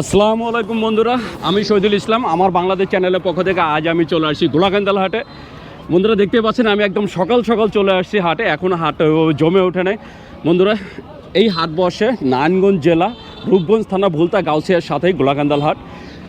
আসসালামু আলাইকুম বন্ধুরা, আমি শহীদুল ইসলাম, আমার বাংলাদেশ চ্যানেলের পক্ষ থেকে আজ আমি চলে আসছি গোলাকান্দাল হাটে। বন্ধুরা, দেখতে পাচ্ছেন, আমি একদম সকাল সকাল চলে আসছি হাটে এখনও হাট জমে ওঠে নাই। বন্ধুরা, এই হাট বসে নারায়ণগঞ্জ জেলা, রূপগঞ্জ থানা, ভুলতা, গাউসিয়ার সাথেই গোলাকান্দাল হাট।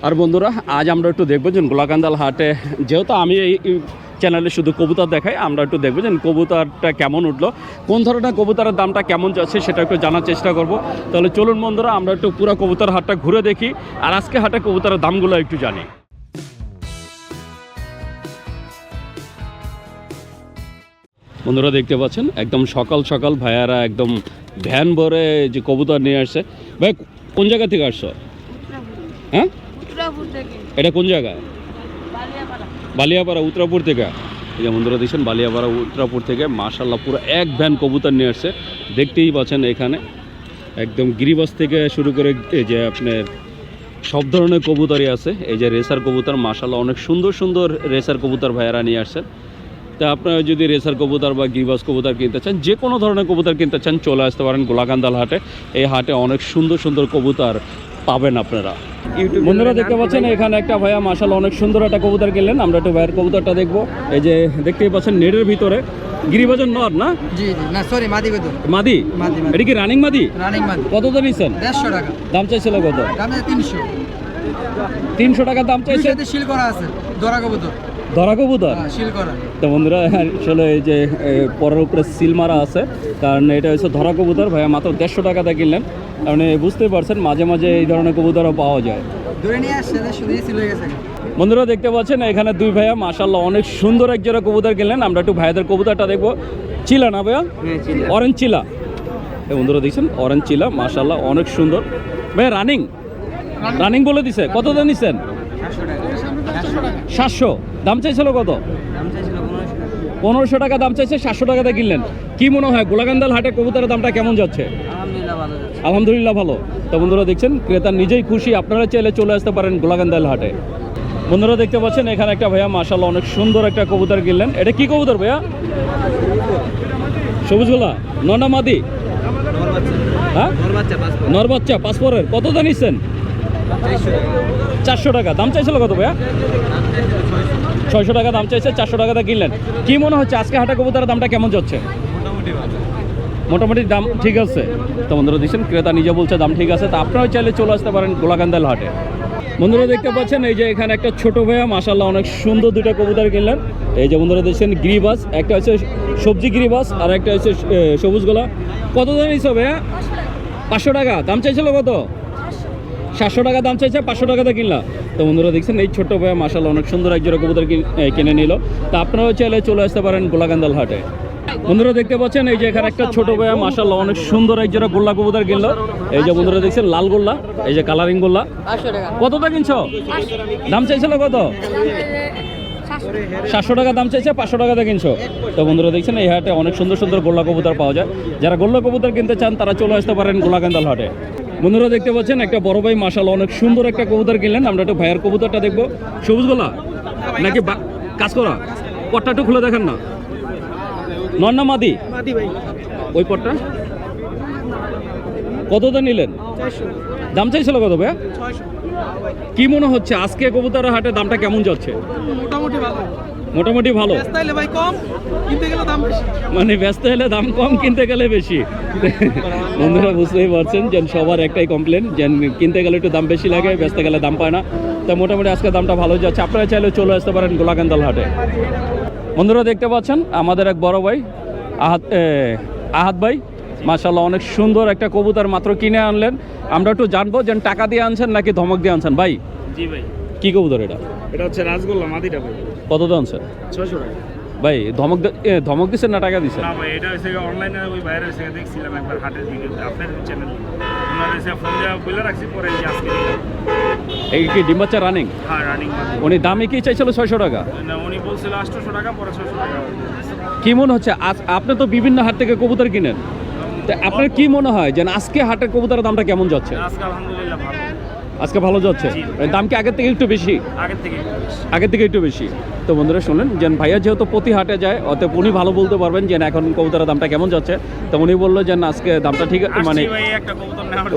আর বন্ধুরা, আজ আমরা একটু দেখব যে গোলাকান্দাল হাটে, যেহেতু আমি এই এই চ্যানেলে শুধু কবুতর দেখাই আমরা একটু দেখব যে কবুতরটা কেমন উঠল কোন ধরনের কবুতরের দামটা কেমন যাচ্ছে সেটা একটু জানার চেষ্টা করব। তাহলে চলুন বন্ধুরা আমরা একটু পুরো কবুতর হাটটা ঘুরে দেখি আর আজকে হাটে কবুতরের দামগুলো একটু জানি। বন্ধুরা দেখতে পাচ্ছেন একদম সকাল সকাল ভাইয়ারা একদম ভ্যান ভরে যে কবুতর নিয়ে আসছে। ভাই কোন জায়গা থেকে আসছো? হ্যাঁ? এটা কোন জায়গায়? বালিয়াপাড়া, উত্তরাপুর থেকে। এই যে বন্ধুরা দেখছেন, বালিয়াপাড়া, উত্তরাপুর থেকে মাশাল্লাহ পুরো এক ভ্যান কবুতর নিয়ে আসছে। দেখতেই পাচ্ছেন এখানে। একদম গিরিবাস থেকে শুরু করে এই যে আপনার সব ধরনের কবুতরই আছে। এই যে রেসার কবুতর মাশাল্লাহ অনেক সুন্দর সুন্দর রেসার কবুতর ভাইয়ারা নিয়ে আসছেন তা আপনারা যদি রেসার কবুতর বা গিরিবাস কবুতর কিনতে চান, যে কোনো ধরনের কবুতর কিনতে চান, চলে আসতে পারেন গোলাকান্দাল হাটে। এই হাটে অনেক সুন্দর সুন্দর কবুতর পাবেন আপনারা। বন্ধুরা দেখতে পাচ্ছেন এখানে একটা ভাইয়া মাসাল অনেক সুন্দর একটা কবুতর গেলেন আমরা একটু ভাইয়ের কবুতরটা দেখব। এই যে দেখতেই পাচ্ছেন নেটের ভিতরে। গিরিবাজন নর না? জি জি না সরি মাদি কত মাদি? মাদি মাদি। এটা কি রানিং মাদি? রানিং মাদি। কত দাম টাকা। দাম চাইছিল কত? দাম তিনশো। তিনশো টাকা চাইছে। করা আছে দরা কবুতর। ধরা কবুতর? হ্যাঁ, তো বন্ধুরা আসলে এই যে পরের উপরে সিল মারা আছে কারণ এটা হচ্ছে ধরা কবুতর। ভাইয়া মাত্র দেড়শো টাকাতে কিনলেন। আপনি বুঝতেই পারছেন মাঝে মাঝে এই ধরনের কবুতরও পাওয়া যায়। হয়ে বন্ধুরা দেখতে পাচ্ছেন এখানে দুই ভাইয়া মাশাল্লাহ অনেক সুন্দর এক জোড়া কবুতর কিনলেন। আমরা একটু ভাইয়াদের কবুতরটা দেখব। চিলা না ভাইয়া? অরেঞ্জ চিলা। বন্ধুরা দেখছেন অরেঞ্জ চিলা মাশাল্লাহ অনেক সুন্দর। ভাইয়া রানিং রানিং বলে দিছে। কত দাম নিচ্ছেন সাতশো। দাম চাইছিল কত? পনেরোশো টাকা। দাম চাইছে সাতশো টাকাতে কিনলেন। কি মনে হয় গোলাগান্দাল হাটে কবুতরের দামটা কেমন যাচ্ছে? আলহামদুলিল্লাহ ভালো তো বন্ধুরা দেখছেন ক্রেতা নিজেই খুশি আপনারা চাইলে চলে আসতে পারেন গোলাগান্দাল হাটে। বন্ধুরা দেখতে পাচ্ছেন এখানে একটা ভাইয়া মাশাল্লাহ অনেক সুন্দর একটা কবুতর কিনলেন। এটা কি কবুতর ভাইয়া? সবুজ গোলা ননা মাদি? হ্যাঁ? নর বাচ্চা পাসপোর্টের কত দাম নিচ্ছেন? চারশো টাকা। দাম চাইছিল কত ভাইয়া? ছয়শো টাকা দাম চাইছে, চারশো টাকাতে কিনলেন। কি মনে হচ্ছে আজকে হাটে কবুতরের দামটা কেমন যাচ্ছে? মোটামুটি দাম ঠিক আছে। তো বন্ধুরা দেখছেন, ক্রেতা নিজে বলছে দাম ঠিক আছে, তা আপনারাও চাইলে চলে আসতে পারেন গোলাকান্দাল হাটে। বন্ধুরা দেখতে পাচ্ছেন, এই যে এখানে একটা ছোট ভাইয়া মাসাল্লাহ অনেক সুন্দর দুটো কবুতর কিনলেন। এই যে বন্ধুরা দেখছেন, গিরিবাস, একটা হচ্ছে সবজি গিরিবাস, আর একটা হচ্ছে সবুজ গোলা। কত দাম নিছো ভাইয়া? পাঁচশো টাকা। দাম চাইছিল কত? সাতশো টাকা দাম চাইছে পাঁচশো টাকাতে কিনলা। তো বন্ধুরা দেখছেন এই ছোট্ট ভাইয়া মাসাল্লাহ অনেক সুন্দর এক জোড়া কবুতর কিনে নিল। তা আপনারাও চাইলে চলে আসতে পারেন গোলাকান্দাল হাটে। বন্ধুরা দেখতে পাচ্ছেন এই যে এখানে একটা ছোট ভাইয়া মাসাল্লাহ অনেক সুন্দর এক জোড়া গোল্লা কবুতর কিনলো। এই যে বন্ধুরা দেখছেন লাল গোল্লা এই যে কালারিং গোল্লা। কতটা কিনছো? দাম চাইছিল কত? সাতশো টাকা দাম চাইছে পাঁচশো টাকাতে কিনছো। তো বন্ধুরা দেখছেন এই হাটে অনেক সুন্দর সুন্দর গোল্লা কবুতর পাওয়া যায়। যারা গোল্লা কবুতর কিনতে চান তারা চলে আসতে পারেন গোলাকান্দাল হাটে। বন্ধুরা দেখতে পাচ্ছেন একটা বড় ভাই মাসাল অনেক সুন্দর একটা কবুতর কিনলেন। আমরা একটু ভাইয়ের কবুতরটা দেখব। সবুজ গোলা? নাকি কাজ করা? পটটা একটু খুলে দেখেন না। নন্না মাদি? ওই পটটা? কতটা নিলেন? দাম চাইছিল কত ভাইয়া? কি মনে হচ্ছে? আজকে কবুতরের হাটে দামটা কেমন যাচ্ছে? মোটামুটি ভালো। মোটামুটি ভালো? ভাই কম কিনতে গেলে দাম বেশি। মানে ব্যস্ত হলে দাম কম কিনতে গেলে বেশি। বন্ধুরা বুঝতেই পারছেন যেন সবার একটাই কমপ্লেন যেন কিনতে গেলে একটু দাম বেশি লাগে ব্যস্ত গেলে দাম পায় না। তা মোটামুটি আজকে দামটা ভালো যাচ্ছে। আপনারা চাইলে চলে আসতে পারেন গোলাকান্দাল হাটে। বন্ধুরা দেখতে পাচ্ছেন আমাদের এক বড় ভাই আহাত আহাত ভাই। মাশাল্লাহ অনেক সুন্দর একটা কবুতর মাত্র কিনে আনলেন। আমরা একটু জানব যে টাকা দিয়ে আনছেন নাকি ধমক দিয়ে আনছেন? ভাই জি ভাই। কি কবুতর এটা? এটা হচ্ছে রাসগোল্লা মাদিটা ভাই। কত দিয়ে আনছেন ছয়শো টাকা। ভাই ধমক ধমক দিচ্ছেন না টাকা দিচ্ছেন না ভাই এটা হচ্ছে অনলাইনে ওই বাইরে এসে দেখছিলাম একবার হাটের ভিডিওতে আপনার চ্যানেল ওনার এসে ফোন দেওয়া বলে রাখছি পরে এই আজকে এই কি ডিম বাচ্চা রানিং হ্যাঁ রানিং উনি দামে কি চাইছিল ছয়শো টাকা? না, উনি বলছিল আটশোশো টাকা পরে ছশো টাকা। কি মনে হচ্ছে আজ- আপনি তো বিভিন্ন হাট থেকে কবুতর কিনেন। তা আপনার কি মনে হয় যে আজকে হাটের কবুতরের দামটা কেমন যাচ্ছে? আজকে আলহামদুলিল্লাহ ভালো। আজকে ভালো যাচ্ছে? দাম কি আগের থেকে একটু বেশি? আগের থেকে একটু বেশি। আগের থেকে একটু বেশি। তো বন্ধুরা শুনলেন যে ভাইয়া যেহেতু প্রতি হাটে যায় অতএব উনি ভালো বলতে পারবেন যে এখন কবুতরের দামটা কেমন যাচ্ছে। তো উনি বলল যে আজকে দামটা ঠিক মানে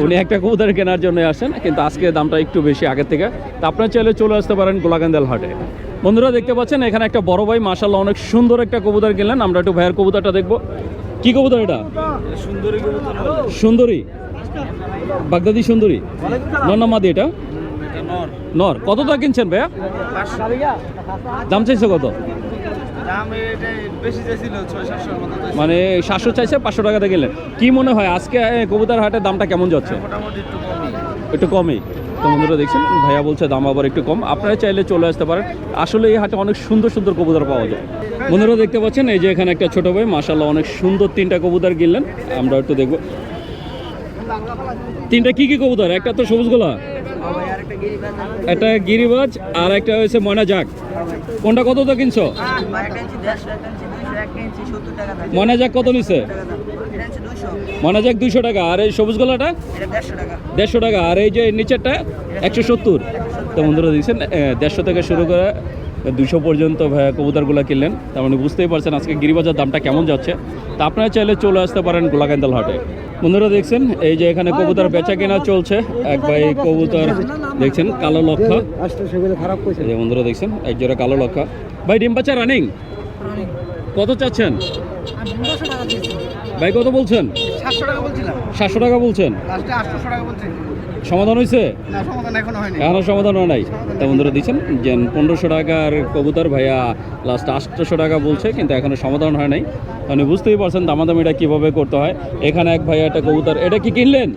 উনি একটা কবুতর কেনার জন্য আসেন কিন্তু আজকে দামটা একটু বেশি আগের থেকে। তো আপনার চাইলে চলে আসতে পারেন গোলাকান্দাল হাটে। বন্ধুরা দেখতে পাচ্ছেন এখানে একটা বড় ভাই মাসাল্লাহ অনেক সুন্দর একটা কবুতর কিনলেন। আমরা একটু ভাইয়ের কবুতরটা দেখব। কি কবুতর এটা? সুন্দরী। সুন্দরী বাগদাদি সুন্দরী। নর মাদি এটা? নর। কত টাকা কিনছেন ভাইয়া? দাম চাইছে কত? মানে সাতশো চাইছে, পাঁচশো টাকাতে গেলেন কি মনে হয় আজকে কবুতর হাটের দামটা কেমন যাচ্ছে? একটু কমই। তো বন্ধুরা দেখছেন ভাইয়া বলছে দাম আবার একটু কম। আপনারা চাইলে চলে আসতে পারেন। আসলে এই হাটে অনেক সুন্দর সুন্দর কবুতর পাওয়া যায়। বন্ধুরা দেখতে পাচ্ছেন এই যে এখানে একটা ছোট ভাই মাসাল্লাহ অনেক সুন্দর তিনটা কবুতর কিনলেন আমরা একটু দেখব। তিনটা কি কি কবুতর? একটা তো সবুজ গোলা একটা গিরিবাজ আর একটা হয়েছে ময়না জাগ কোনটা কত তো কিনছো? দাম। ময়না জাগ কত নিছে? এটা দুশো দুইশো টাকা। আর এই সবুজ গোলাটা? দেড়শো টাকা। আর এই যে নিচেরটা একশো সত্তর। তো বন্ধুরা দিচ্ছেন দেড়শো থেকে শুরু করে দুশো পর্যন্ত কবুতরগুলো কিনলেন। তার মানে বুঝতেই পারছেন আজকে গিরিবাজার দামটা কেমন যাচ্ছে। তা আপনারা চাইলে চলে আসতে পারেন গোলাকান্দাল হাটে। বন্ধুরা দেখছেন এই যে এখানে কবুতর বেচা কেনা চলছে। এক ভাই কবুতর দেখছেন কালো লক্ষা। বন্ধুরা দেখছেন এক জোড়া কালো লক্ষা। ভাই ডিম বাচ্চা রানিং কত চাচ্ছেন? ভাই কত বলছেন? সাতশো টাকা বলছিলাম। সাতশো টাকা বলছেন? লাস্টে টাকা সমাধান হয়েছে? এখনও সমাধান হয় নাই। তা বন্ধুরা দিচ্ছেন যে পনেরোশো টাকার কবুতর ভাইয়া লাস্ট আটশোশো টাকা বলছে কিন্তু এখনও সমাধান হয় নাই। মানে বুঝতেই পারছেন দামাদামিটা কীভাবে করতে হয়। এখানে এক ভাইয়া একটা কবুতর এটা কি কিনলেন?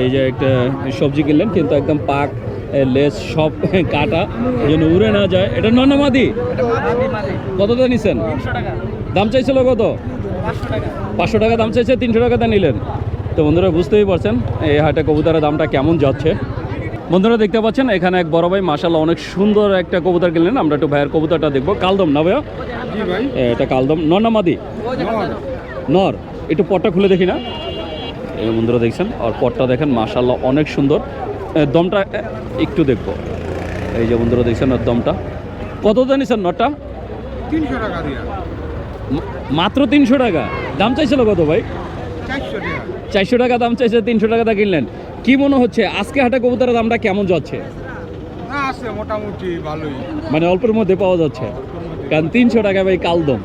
এই যে একটা সবজি কিনলেন কিন্তু একদম পাক লেজ সব কাটা যেন উড়ে না যায়। এটা নন্নামাদি? কতটা নিছেন? দাম চাইছিল কত? পাঁচশো টাকা দাম চাইছে তিনশো টাকাতে নিলেন। তো বন্ধুরা বুঝতেই পারছেন এই হাটে কবুতরের দামটা কেমন যাচ্ছে। বন্ধুরা দেখতে পাচ্ছেন এখানে এক বড় ভাই মাসাল্লাহ অনেক সুন্দর একটা কবুতর কিনলেন। আমরা একটু ভাইয়ের কবুতরটা দেখব। কালদম না ভাইয়া? এটা কালদম। নর না মাদি? নর। একটু পটটা খুলে দেখি না। এই বন্ধুরা দেখছেন? আর পটটা দেখেন মাসাল্লাহ অনেক সুন্দর। দমটা একটু দেখব। এই যে বন্ধুরা দেখছেন দমটা? কত জানিছেন নটটা তিনশো টাকা দিয়া। মা- মাত্র তিনশো টাকা। দাম চাইছিল কত ভাই? চারশো টাকা। দাম চাইছে তিনশো টাকাটা কিনলেন। কি মনে হচ্ছে আজকে হাটে কবুতরের দামটা কেমন যাচ্ছে? আছে মোটামুটি ভালোই। মানে অল্পের মধ্যে পাওয়া যাচ্ছে। কারণ তিনশো টাকা ভাই কালদম।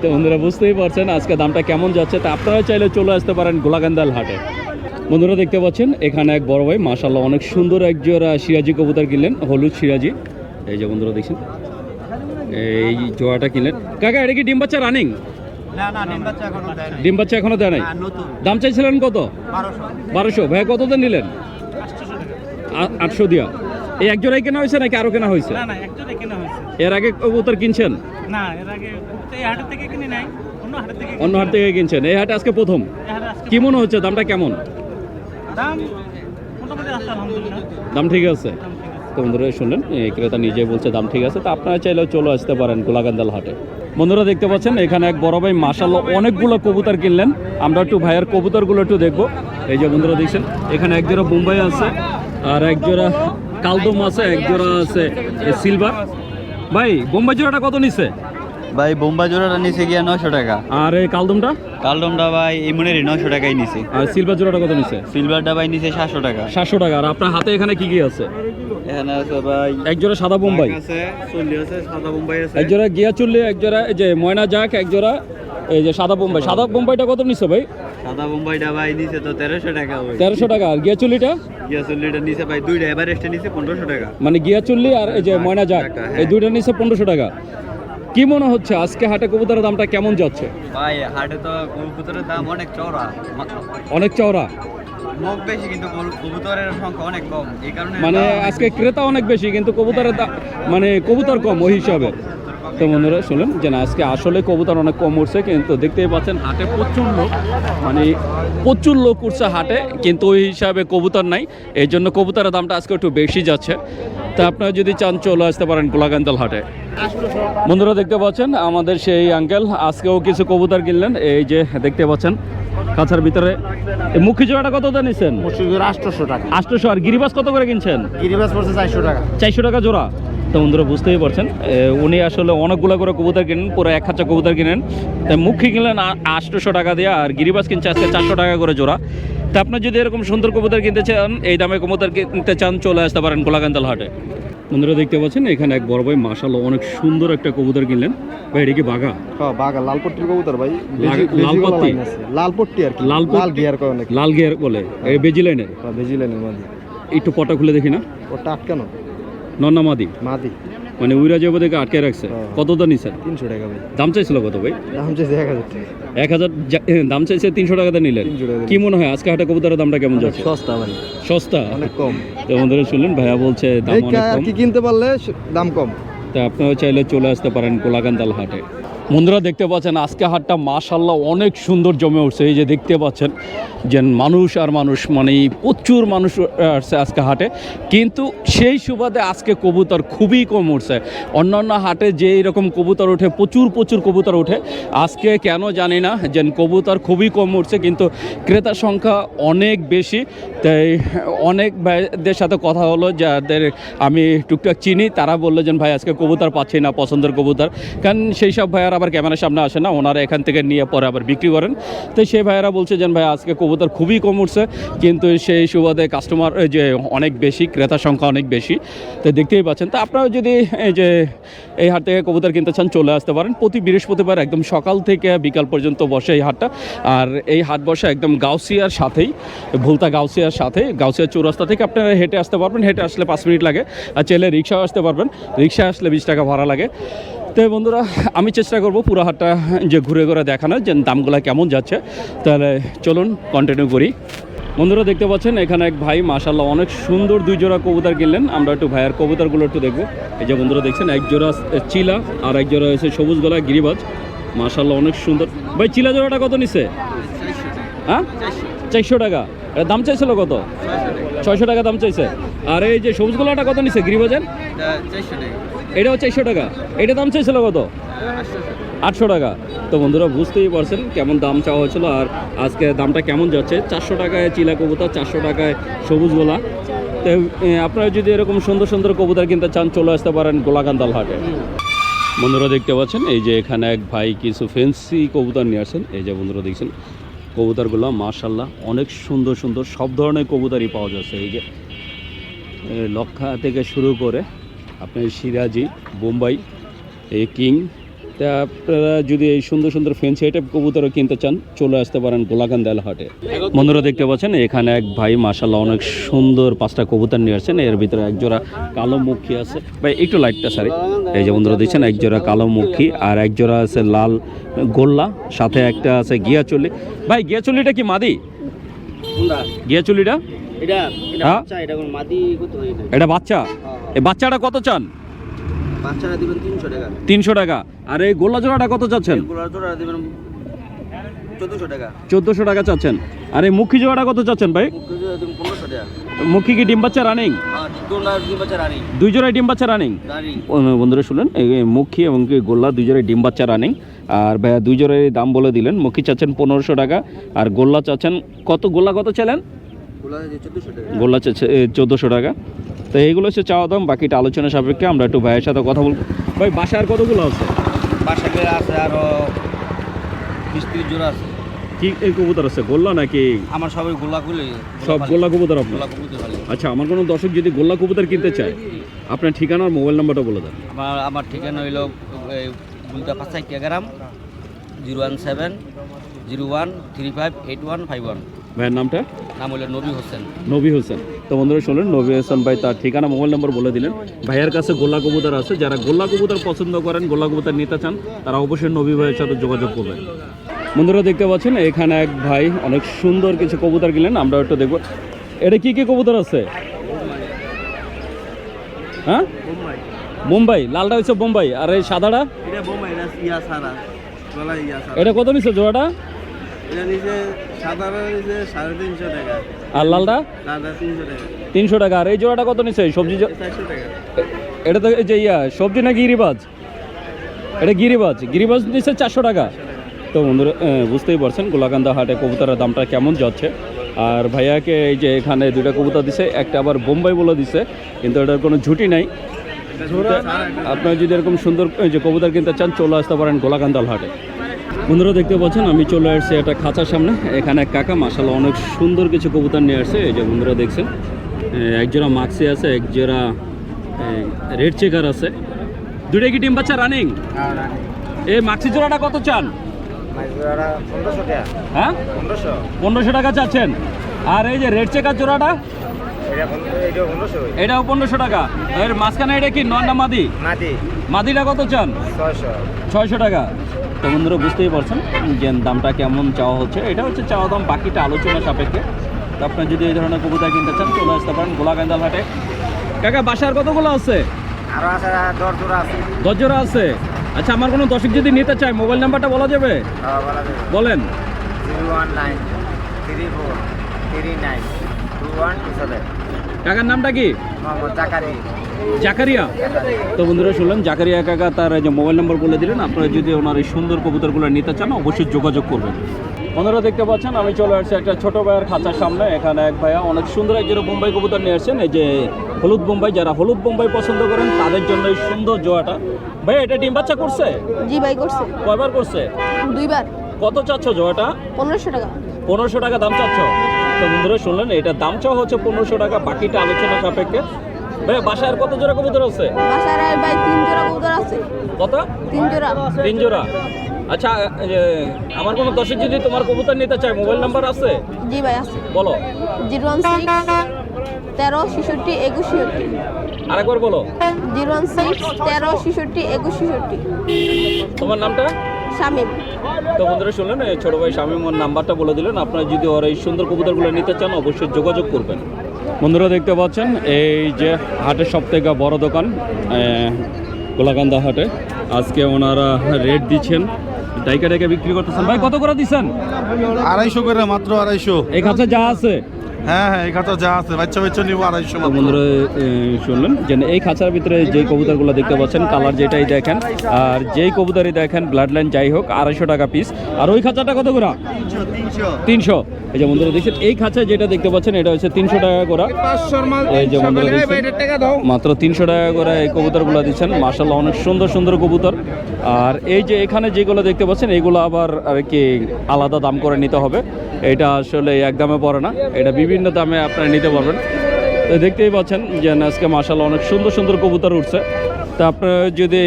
তো বন্ধুরা বুঝতেই পারছেন আজকে দামটা কেমন যাচ্ছে। তা আপনারা চাইলে চলে আসতে পারেন গোলাকান্দাল হাটে। বন্ধুরা দেখতে পাচ্ছেন এখানে এক বড় ভাই মাসাল্লাহ অনেক সুন্দর এক জোড়া সিরাজি কবুতর কিনলেন হলুদ সিরাজি। এই যে বন্ধুরা দেখছেন? এই জোড়াটা কিনলেন। কাকা এটা কি ডিম বাচ্চা রানিং ডিম বাচ্চা এখনও দেয় নাই। দাম চাইছিলেন কত? বারোশো। ভাই কততে নিলেন? আটশো দিয়া। এই এক জোড়াই কেনা হয়েছে নাকি আরও কেনা হয়েছে? না না একজনে কেনা হয়েছে। এর আগে কবুতর কিনছেন? না এর আগে তো এই হাটের থেকে কিনে নাই অন্য হাট থেকে কিনছেন। এই হাটে আজকে প্রথম। কি মনে হচ্ছে দামটা কেমন? দাম? ঠিক আছে? বন্ধুরা শুনলেন ক্রেতা নিজে বলছে দাম ঠিক আছে, তো আপনারা চাইলেও চলে আসতে পারেন গোলাগান্দাল হাটে। বন্ধুরা দেখতে পাচ্ছেন, এখানে এক বড় ভাই মাসাল্লাহ অনেকগুলো কবুতর কিনলেন। আমরা একটু ভাইয়ের কবুতরগুলো একটু দেখব। এই যে বন্ধুরা দেখছেন, এখানে এক জোড়া বোম্বাই আছে, আর এক জোড়া কালদম আছে, এক জোড়া আছে সিলভার। ভাই, বোম্বাই জোড়াটা কত নিচ্ছে ভাই বোম্বা জোড়াটা নিচে গিয়া নয়শো টাকা। আর এই কালদমটা? কালডমটা ভাই ইমুনেরই নয়শো টাকাই নিছে। আর সিলভার জোড়াটা কত নিচ্ছে সিলভারটা ভাই নিচে সাতশো টাকা। সাতশো টাকা। আর আপনার হাতে এখানে কি কি আছে? এখানে আছে ভাই এক জোড়া সাদা বোম্বাই। আছে চল্লি আছে সাদা বোম্বাই আছে। এক জোড়া গিয়া চুল্লি এক জোড়া এই যে ময়না জাক এক জোড়া এই যে সাদা বোম্বাই। সাদা বোম্বাইটা কত নিচ্ছে ভাই? সাদা বোম্বাইটা ভাই নিচে তো তেরোশো টাকা ভাই। তেরোশো টাকা। আর গিয়া চুল্লিটা? গিয়া চল্লিটা নিচে ভাই দুইটা এভারেস্টে নিচে পনেরোশো টাকা। মানে গিয়া চুল্লি আর এই যে ময়না জাক। টাকা, এই হ্যাঁ। দুইটা নিচ্ছে পনেরোশো টাকা। কি মনে হচ্ছে? আজকে হাটে কবুতরের দামটা কেমন যাচ্ছে? ভাই হাটে তো কবুতরের দাম অনেক চওড়া। অনেক চওড়া? মুখ বেশি কিন্তু কবুতরের সংখ্যা অনেক কম। এই কারণে মানে আজকে ক্রেতা অনেক বেশি কিন্তু কবুতরের দাম মানে কবুতর কম ওই হিসাবে। তো বন্ধুরা শুনুন যে না আজকে আসলে কবুতর অনেক কম উঠছে কিন্তু দেখতেই পাচ্ছেন হাটে প্রচুর লোক। মানে প্রচুর লোক উঠছে হাটে কিন্তু ওই হিসাবে কবুতর নাই। এই জন্য কবুতরের দামটা আজকে একটু বেশি যাচ্ছে। তা আপনারা যদি চান চলে আসতে পারেন গোলাকান্তাল হাটে। বন্ধুরা দেখতে পাচ্ছেন আমাদের সেই আঙ্কেল আজকেও কিছু কবুতর কিনলেন। এই যে দেখতে পাচ্ছেন খাঁচার ভিতরে। মুখী জোড়াটা কত দিয়ে নিছেন? আটশোশো টাকা। আটশোশো আর গিরিবাস কত করে কিনছেন? গিরিবাস পড়ছে চারশো টাকা। চারশো টাকা জোড়া। তো বন্ধুরা বুঝতেই পারছেন উনি আসলে অনেকগুলো করে কবুতর কিনেন পুরো এক খাঁচা কবুতর কিনেন। তাই মুখী কিনলেন আটশোশো টাকা দিয়ে আর গিরিবাস কিনছে আজকে চারশো টাকা করে জোড়া। তা আপনার যদি এরকম সুন্দর কবুতর কিনতে চান এই দামে কবুতর কিনতে চান চলে আসতে পারেন গোলাকান্দাল হাটে। বন্ধুরা দেখতে পাচ্ছেন এখানে এক বড় ভাই মাসাল অনেক সুন্দর একটা কবুতর কিনলেন। ভাই এটা কি বাঘা? হ্যাঁ বাগা লালপট্টির কবুতর ভাই। লাল- লালপট্টি? লালপট্টি আর কি। লাল? লাল গিয়ার করে নাকি লাল গিয়ার বলে। এই বেজি লাইনের বেজি লাইনের মাদি। একটু পটা খুলে দেখি না। ওটা আটকানো নন্না মাদি? মাদি। মানে উইরা যাব দেখে আটকে রাখছে। হ্যাঁ। কত দাম নিছেন তিনশো টাকা ভাই। দাম চাইছিল কত ভাই? দাম চাইছে এক হাজার টাকা। এক হাজার যা- এ, দাম চাইছে তিনশো টাকাতে নিলেন। কি মনে হয় আজকে হাটে কবুতরের দামটা কেমন যাচ্ছে? সস্তা ভাই সস্তা? অনেক কম। তো বন্ধুরা শুনলেন ভাইয়া বলছে দাম অনেক কম কি কিনতে পারলে দাম কম। তা আপনারা চাইলে চলে আসতে পারেন কোলাকান্দাল হাটে। বন্ধুরা দেখতে পাচ্ছেন, আজকে হাটটা মাশাল্লাহ অনেক সুন্দর জমে উঠছে। এই যে দেখতে পাচ্ছেন, যে মানুষ আর মানুষ মানে প্রচুর মানুষ আসছে আজকে হাটে। কিন্তু সেই সুবাদে আজকে কবুতর খুবই কম উঠছে। অন্যান্য হাটে যে এরকম কবুতর ওঠে, প্রচুর প্রচুর কবুতর ওঠে। আজকে কেন জানি না, যে কবুতর খুবই কম উঠছে, কিন্তু ক্রেতার সংখ্যা অনেক বেশি। তাই অনেক ভাইদের সাথে কথা হলো, যাদের আমি টুকটাক চিনি, তারা বলল যে, ভাই, আজকে কবুতর পাচ্ছি না, পছন্দের কবুতর। কারণ সেই সব ভাইয়ারা আবার ক্যামেরার সামনে আসে না, ওনারা এখান থেকে নিয়ে পরে আবার বিক্রি করেন। তো সেই ভাইয়ারা বলছে যে, ভাই, আজকে কবুতর খুবই কম উঠছে, কিন্তু সেই সুবাদে কাস্টমার যে অনেক বেশি ক্রেতার সংখ্যা অনেক বেশি। তো দেখতেই পাচ্ছেন, তো আপনারা যদি এই যে এই হাট থেকে কবুতর কিনতে চান, চলে আসতে পারেন। প্রতি বৃহস্পতিবার একদম সকাল থেকে বিকাল পর্যন্ত বসে এই হাটটা। আর এই হাট বসে একদম গাউসিয়ার সাথেই, ভুলতা গাউসিয়ার সাথে গাউসিয়া চৌরাস্তা থেকে আপনারা হেঁটে আসতে পারবেন। হেঁটে আসলে পাঁচ মিনিট লাগে। আর চাইলে রিক্সাও আসতে পারবেন। রিক্সা আসলে বিশ টাকা ভাড়া লাগে। তো বন্ধুরা, আমি চেষ্টা করব পুরো হাটটা যে ঘুরে ঘুরে দেখানোর যে দামগুলো কেমন যাচ্ছে। তাহলে চলুন কন্টিনিউ করি। বন্ধুরা, দেখতে পাচ্ছেন, এখানে এক ভাই মাশাল্লাহ অনেক সুন্দর দুই জোড়া কবুতর কিনলেন। আমরা একটু ভাইয়ের কবুতরগুলো একটু দেখব। এই যে বন্ধুরা দেখছেন, এক জোড়া চিলা আর এক জোড়া হয়েছে সবুজ গলা গিরিবাজ। মাশাল্লাহ অনেক সুন্দর। ভাই, চিলা জোড়াটা কত নিছে? হ্যাঁ? চারশো টাকা। দাম চাইছিল কত? ছয়শো টাকা দাম চাইছে। আর এই যে সবুজ গলাটা কত নিছে গিরিবাজের? এটাও চারশো টাকা। এটা দাম চাইছিল কত? আটশো টাকা। তো বন্ধুরা, বুঝতেই পারছেন কেমন দাম চাওয়া হয়েছিল আর আজকে দামটা কেমন যাচ্ছে। চারশো টাকায় চিলা কবুতর, চারশো টাকায় সবুজ গোলা। তো আপনারা যদি এরকম সুন্দর সুন্দর কবুতর কিনতে চান, চলে আসতে পারেন গোলাকান্দাল হাটে। বন্ধুরা, দেখতে পাচ্ছেন, এই যে এখানে এক ভাই কিছু ফেন্সি কবুতর নিয়ে আসেন এই যে বন্ধুরা, দেখছেন, কবুতরগুলো মার্শাল্লাহ অনেক সুন্দর সুন্দর সব ধরনের কবুতরই পাওয়া যাচ্ছে। এই যে লক্ষা থেকে শুরু করে আপনার সিরাজি বোম্বাই এই কিং। তা আপনারা যদি এই সুন্দর সুন্দর ফেন্সি টাইপ কবুতরও কিনতে চান চলে আসতে পারেন গোলাকান্দাল হাটে বন্ধুরা দেখতে পাচ্ছেন এখানে এক ভাই মাসাল্লাহ অনেক সুন্দর পাঁচটা কবুতর নিয়ে আসছেন। এর ভিতরে এক জোড়া কালো মুখী আছে। ভাই একটু লাইটটা সারি এই যে বন্ধুরা দেখছেন এক জোড়া কালো মুখী আর এক জোড়া আছে লাল গোল্লা সাথে একটা আছে গিয়াচল্লি ভাই গিয়াচল্লিটা কি মাদি? গিয়াচল্লিটা এটা এটা হ্যাঁ? বাচ্চা? এই বাচ্চাটা কত চান? দিবেন তিনশো টাকা। তিনশো টাকা। আর এই গোল্লা জোড়াটা কত চাচ্ছেন? এগুলো জোড়া দিবেন চোদ্দশো টাকা। চোদ্দোশো টাকা চাচ্ছেন। আর এই মুখী জোড়াটা কত চাচ্ছেন ভাই? পনেরোশো টাকা। মুখী কি ডিম বাচ্চা রানিং? দুই বাচ্চা রানি। জোড়ায় ডিম বাচ্চা রানিং? বন্ধুরা শুনলেন এই মুখী এবং কি গোল্লা দুই জোড়ায় ডিম বাচ্চা রানিং। আর ভাইয়া দুই জোড়ায় দাম বলে দিলেন মুখী চাচ্ছেন পনেরোশো টাকা আর গোল্লা চাচ্ছেন কত গোল্লা কত চাইলেন? গুলো গোল্লা চাচ্ছে চোদ্দোশো টাকা। তো এইগুলো হচ্ছে চাওয়া দাম বাকিটা আলোচনা সাপেক্ষে আমরা একটু ভাইয়ের সাথে কথা বলব। ভাই বাসায় আর কতগুলো আছে? বাসা করে আছে আরও বিশ তিরিশ জোড়া আছে। কি এই কবুতর আছে গোল্লা নাকি? আমার সবাই গোলা সব গোল্লা কবুতর আপনার? আচ্ছা আমার কোনো দর্শক যদি গোল্লা কবুতর কিনতে চায় আপনার ঠিকানা আর মোবাইল নাম্বারটা বলে দেন। আমার আমার ঠিকানা হইল বুলতা পাঁচাই গ্রাম zero one seven zero one three five eight one five one. ভাইয়ের নামটা? নাম হইল নবী হোসেন। নবী হোসেন। তো বন্ধুরা শুনলেন নবী হোসেন ভাই তার ঠিকানা মোবাইল নম্বর বলে দিলেন। ভাইয়ের কাছে গোল্লা কবুতর আছে যারা গোল্লা কবুতর পছন্দ করেন গোল্লা কবুতর নিতে চান তারা অবশ্যই নবী ভাইয়ের সাথে যোগাযোগ করবেন। বন্ধুরা দেখতে পাচ্ছেন এখানে এক ভাই অনেক সুন্দর কিছু কবুতর কিনলেন আমরা একটু দেখব। এটা কি কি কবুতর আছে? হ্যাঁ? মুম্বাই লালটা হচ্ছে বোম্বাই আর এই সাদাটা? এটা বোমাই এটা ইয়া সারা এটা কত নিচ্ছে জোড়াটা? আর লালটা? তিনশো টাকা। আর এই জোড়াটা কত নিচ্ছে সবজি এটা তো যে ইয়া সবজি না গিরিবাজ? এটা গিরিবাজ। গিরিবাজ নিচ্ছে চারশো টাকা। তো বন্ধুরা বুঝতেই পারছেন গোলাকান্দা হাটে কবুতরের দামটা কেমন যাচ্ছে। আর ভাইয়াকে এই যে এখানে দুইটা কবুতর দিছে একটা আবার বোম্বাই বলে দিছে কিন্তু এটার কোনো ঝুটি নাই। আপনারা যদি এরকম সুন্দর যে কবুতর কিনতে চান চলে আসতে পারেন গোলাকান্দাল হাটে। বন্ধুরা দেখতে পাচ্ছেন আমি চলে আসছি একটা খাঁচার সামনে। এখানে এক কাকা মাসাল্লাহ অনেক সুন্দর কিছু কবুতর নিয়ে আসছে। এই যে বন্ধুরা দেখছেন এ, এক মাক্সি আছে একজোড়া রেড চেকার আছে। দুটো কি ডিম বাচ্চা রানিং? এই মাক্সি জোড়াটা কত চান? পনেরোশো টাকা। হ্যাঁ? পনেরোশো। টাকা চাচ্ছেন। আর এই যে রেড চেকার জোড়াটা? এটাও পনেরোশো। টাকা। এর মাঝখানে এটা কি নন্না মাদি? মাদিটা কত চান? ছয়শো টাকা। তো বন্ধুরা বুঝতেই পারছেন যে দামটা কেমন চাওয়া হচ্ছে। এটা হচ্ছে চাওয়া দাম বাকিটা আলোচনা সাপেক্ষে। তো আপনার যদি এই ধরনের কবুতর কিনতে চান চলে আসতে পারেন গোলাকান্দাল হাটে। কাকা বাসার কতগুলো আছে? আরও আছে দর দূর আছে। আচ্ছা আমার কোনো দর্শক যদি নিতে চায় মোবাইল নাম্বারটা বলা যাবে? বলা যাবে। বলেন। Zero one nine three four three nine two one two seven. কাকার নামটা কি? জাকারিয়া। তো বন্ধুরা শুনলাম জাকারিয়া কাকা তার এই যে মোবাইল নম্বর বলে দিলেন। আপনারা যদি ওনার এই সুন্দর কবুতরগুলো নিতে চান অবশ্যই যোগাযোগ করবেন। বন্ধুরা দেখতে পাচ্ছেন আমি চলে আসছি একটা ছোট ভাইয়ের খাঁচার সামনে। এখানে এক ভাইয়া অনেক সুন্দর এক জোড়া বোম্বাই কবুতর নিয়ে আসছেন। এই যে হলুদ বোম্বাই যারা হলুদ বোম্বাই পছন্দ করেন তাদের জন্য এই সুন্দর জোয়াটা। ভাই এটা ডিম বাচ্চা করছে? জি ভাই করছে। কয়বার করছে? দুইবার। কত চাচ্ছ জোয়াটা? পনেরোশো টাকা। পনেরোশো টাকা দাম চাচ্ছ? তো বন্ধুরা শুনলেন? এটা দাম চাওয়া হচ্ছে পনেরোশো টাকা বাকিটা আলোচনা সাপেক্ষে। ভাই বাসায় আর কত জোড়া কবুতর আছে? বাসার আর ভাই তিন জোড়া কবুতর আছে। কত? তিন জোড়া। তিন জোড়া। আচ্ছা আমার কোনো দর্শক যদি তোমার কবুতর নিতে চায় মোবাইল নাম্বার আছে? জি ভাই আছে। বলো। জিরো ওয়ান সিক্স তেরো ছেষট্টি একুশ ছেষট্টি। আরেকবার বলো। জিরো ওয়ান সিক্স তেরো ছেষট্টি একুশ ছেষট্টি। তোমার নামটা? শামিম। তো বন্ধুরা শুনলেন এই ছোট ভাই শামিমর নাম্বারটা বলে দিলেন। আপনারা যদি ওর এই সুন্দর কবুতরগুলো নিতে চান অবশ্যই যোগাযোগ করবেন। বন্ধুরা দেখতে পাচ্ছেন এই যে হাটের সব থেকে বড় দোকান গোলাকান্দা হাটে। আজকে ওনারা রেট দিচ্ছেন। ডাইকা ডাইকা বিক্রি করতেছেন। ভাই কত করে দিচ্ছেন? আড়াইশো করে মাত্র আড়াইশো। এই কাছে যা আছে। হ্যাঁ হ্যাঁ এই খাতা যা আছে বাচ্চা বাচ্চা নিবো আড়াইশো মাত্র বন্ধুরা শুনলেন? যে এই খাঁচার ভিতরে যে কবুতরগুলো দেখতে পাচ্ছেন কালার যেটাই দেখেন আর যেই কবুতরই দেখেন ব্লাড লাইন যাই হোক আড়াইশো টাকা পিস আর ওই খাঁচাটা কত করে তিনশো এই যে বন্ধুরা দেখছেন এই খাঁচায় যেটা দেখতে পাচ্ছেন এটা হচ্ছে তিনশো টাকা করে এই যে বন্ধুরা দেখছেন মাত্র তিনশো টাকা করে এই কবুতরগুলো দিচ্ছেন। মার্শাল্লাহ অনেক সুন্দর সুন্দর কবুতর। আর এই যে এখানে যেগুলো দেখতে পাচ্ছেন এইগুলো আবার আর কি আলাদা দাম করে নিতে হবে। এটা আসলে এক দামে পড়ে না এটা বিভিন্ন দামে আপনারা নিতে পারবেন। তো দেখতেই পাচ্ছেন যে আজকে মার্শাল্লাহ অনেক সুন্দর সুন্দর কবুতর উঠছে। তা আপনারা যদি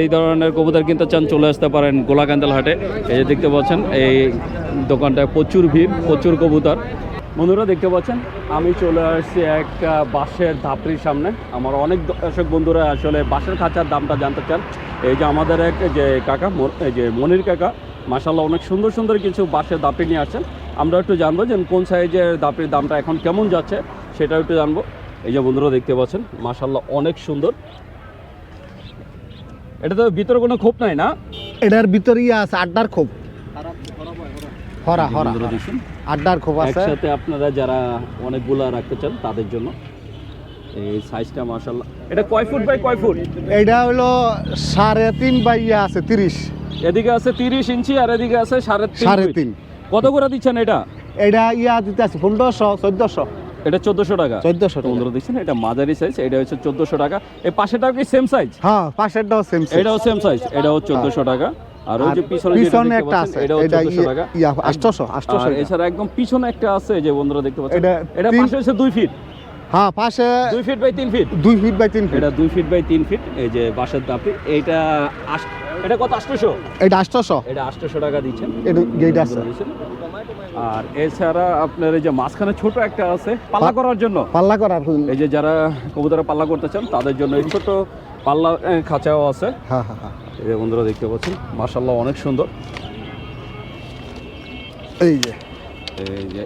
এই ধরনের কবুতর কিনতে চান চলে আসতে পারেন গোলাকান্দাল হাটে। এই যে দেখতে পাচ্ছেন এই দোকানটায় প্রচুর ভিড় প্রচুর কবুতর। বন্ধুরা দেখতে পাচ্ছেন আমি চলে আসছি এক আহ, বাঁশের ধাপড়ির সামনে। আমার অনেক দর্শক বন্ধুরা আসলে বাঁশের খাঁচার দামটা জানতে চান। এই যে আমাদের এক যে কাকা যে মনির কাকা মাসাল্লাহ অনেক সুন্দর সুন্দর কিছু বাঁশের দাপড়ি নিয়ে আসছেন। আমরা একটু জানব যে কোন সাইজের দাপের দামটা এখন কেমন যাচ্ছে সেটাও একটু জানব। এই যে বন্ধুরা দেখতে পাচ্ছেন মাসাল্লাহ অনেক সুন্দর। এটা তো ভিতরে কোনো খোপ নাই না? এটার ভিতরে ইয়ে আছে আড্ডার খোপ। হরা হরা আড্ডার খোপ আছে। একসাথে আপনারা যারা অনেকগুলা রাখতে চান তাদের জন্য। এই সাইজটা মাসাল্লাহ এটা কয় ফুট বাই কয় ফুট? এটা হলো সাড়ে তিন বাই আছে তিরিশ। এদিকে আছে তিরিশ ইঞ্চি আর এদিকে আছে সাড়ে সাড়ে তিন। কত করে দিচ্ছেন এটা? এটা ইয়া দিতে আছে পনেরোশো চোদ্দশো। এটা চোদ্দশো টাকা। চোদ্দশো টাকা। বন্ধুরা দেখছেন এটা মাঝারি সাইজ এটা হচ্ছে চোদ্দশো টাকা। এই পাশেটাও কি সেম সাইজ হ্যাঁ পাশেরটাও সেম এটাও সেম সাইজ এটাও চোদ্দশো টাকা। আর ওই যে পিছনে পিছনে একটা আছে, এটা চোদ্দশো ইয়ে- টাকা। 800, 800 আর এছাড়া একদম পিছনে একটা আছে যে বন্ধুরা দেখতে পাচ্ছেন এটা এটা পাশে হচ্ছে দুই ফিট হ্যাঁ পাশে দুই ফিট বাই তিন ফিট দুই ফিট বাই তিন ফিট এটা দুই ফিট বাই তিন ফিট এই যে বাঁশের দাপি আশ- এটা কত আটশোশো? এটা আটশোশো। এটা আটশোশো টাকা দিচ্ছেন। এটা গেট আছে। আর এছাড়া আপনার এই যে মাঝখানে ছোট একটা আছে পাল্লা করার জন্য। পাল্লা করার এই যে যারা কবুতরে পাল্লা করতে চান তাদের জন্য এই ছোট পাল্লা খাঁচাও আছে। হ্যাঁ হ্যাঁ হ্যাঁ। এই যে বন্ধুরা দেখতে পাচ্ছেন মার্শাল্লাহ অনেক সুন্দর। এই যে। এই যে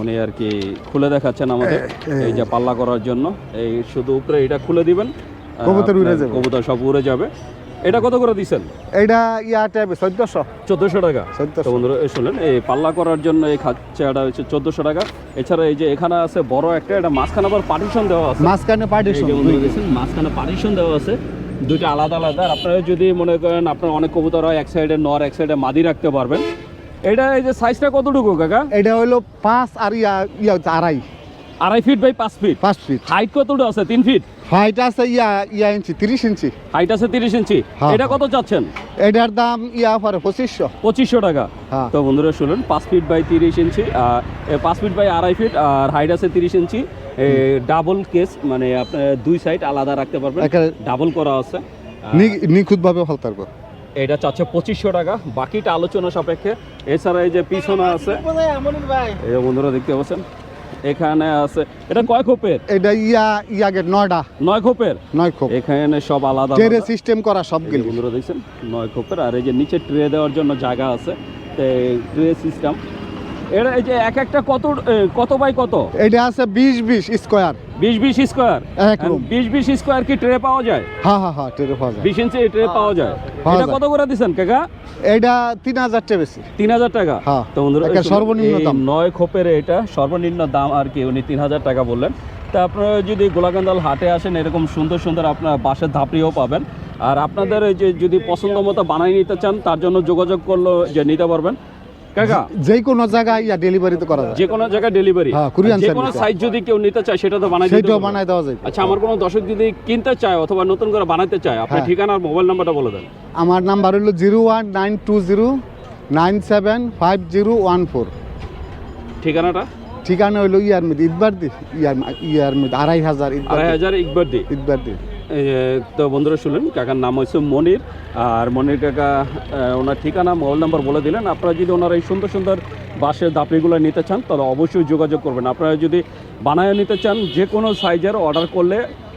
উনি আর কি খুলে দেখাচ্ছেন আমাদের এই যে পাল্লা করার জন্য। এই শুধু উপরে এটা খুলে দিবেন কবুতর উড়ে যাবে। কবুতর সব উড়ে যাবে। এটা কত করে দিচ্ছেন এটা ইয়া টাইপে চোদ্দশো। চোদ্দোশো টাকা। 1400 তো বন্ধুরা এই শুনলেন এই পাল্লা করার জন্য এই খাঁচাটা হচ্ছে চোদ্দোশো টাকা। এছাড়া এই যে এখানে আছে বড় একটা এটা মাঝখানে আবার পার্টিশন দেওয়া আছে। মাঝখানে পার্টিশন মাঝখানে পার্টিশন দেওয়া আছে। দুইটা আলাদা আলাদা। আর আপনারা যদি মনে করেন আপনার অনেক কবুতর হয় এক সাইডে নর এক সাইডে মাদি রাখতে পারবেন। এটা এই যে সাইজটা কতটুকু কাকা? এটা হলো পাঁচ আর ইয়া ইয়া আড়াই। আড়াই ফিট বাই পাঁচ ফিট পাঁচ ফিট হাইট কতটুকু আছে? তিন ফিট হাইট আছে ইয়া ইয়া ইঞ্চি তিরিশ ইঞ্চি। হাইট আছে তিরিশ ইঞ্চি। হ্যাঁ। এটা কত চাচ্ছেন? এটার দাম ইয়া পরে পঁচিশশো। পঁচিশশো টাকা। হ্যাঁ। তো বন্ধুরা শুনুন পাঁচ ফিট বাই তিরিশ ইঞ্চি পাঁচ ফিট বাই আড়াই ফিট আর হাইট আছে তিরিশ ইঞ্চি। ডাবল কেস মানে আপনার দুই সাইড আলাদা রাখতে পারবেন। ডাবল করা আছে। নিখুঁতভাবে ফল তারপর এটা চাচ্ছে পঁচিশশো টাকা। বাকিটা আলোচনা সাপেক্ষে। এছাড়া এই যে পিছনে আছে এই বন্ধুরা দেখতে পাচ্ছেন এখানে আছে। এটা কয় খোপের? এটা ইয়া ইয়া নয়ডা। নয় খোপের? নয় খোপ। এখানে সব আলাদা টেরে সিস্টেম করা যে বন্ধুরা দেখছেন নয় খোপের। আর এই যে নিচে ট্রে দেওয়ার জন্য জায়গা আছে। ট্রে সিস্টেম এটা এই যে এক একটা কত কত বাই কত? এটা আছে বিশ বিশ স্কোয়ার। বিশ বিশ স্কোয়ার? এক room। বিশ বিশ স্কোয়ার কি ট্রে পাওয়া যায়? হ্যাঁ হ্যাঁ হ্যাঁ টেরে পাওয়া যায়। বিশ ইঞ্চি ট্রে পাওয়া যায়। এটা কত করে দিচ্ছেন কাকা? এটা তিন হাজার টাকা বেশি। তিন হাজার টাকা? হ্যাঁ, তো বন্ধুরা সর্বনিম্ন দাম। নয় খোপের এটা সর্বনিম্ন দাম আর কি উনি তিন হাজার টাকা বললেন। তা আপনারা যদি গোলাকান্দাল হাটে আসেন এরকম সুন্দর সুন্দর আপনার বাসের ধাপড়িও পাবেন। আর আপনাদের এই যে যদি পছন্দ মতো বানিয়ে নিতে চান তার জন্য যোগাযোগ করল যে নিতে পারবেন। কাকা? যে কোনো জায়গায় ইয়া ডেলিভারিতে করা যায়। যে কোনো জায়গায় ডেলিভারি হ্যাঁ, courier যে কোনো সাইজ যদি কেউ নিতে চায় সেটা তো বানাই দিতে সেইটাও দেওয়া যায় আচ্ছা আমার কোনো দর্শক যদি কিনতে চায় অথবা নতুন করে বানাতে চায় আপনার হ্যাঁ। ঠিকানা আর মোবাইল নাম্বারটা বলে দেন। আমার নাম্বার হলো zero one nine two zero nine seven five zero one four. ঠিকানাটা? ঠিকানা হলো ইয়ার মধ্যে ইদবার দি ইয়ার ইয়ার মধ্যে আড়াই হাজার আড়াই হাজার ইকবার দি ইদবার দি এই যে, তো বন্ধুরা শুনলেন কাকার নাম হয়েছে মনির, আর মনির কাকা ওনার ঠিকানা, মোবাইল নাম্বার বলে দিলেন। আপনারা যদি ওনার এই সুন্দর সুন্দর বাঁশের দাপড়িগুলো নিতে চান, তাহলে অবশ্যই যোগাযোগ করবেন। আপনারা যদি বানায় নিতে চান, যে কোনো সাইজের অর্ডার করলে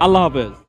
আল্লাহ হাফেজ।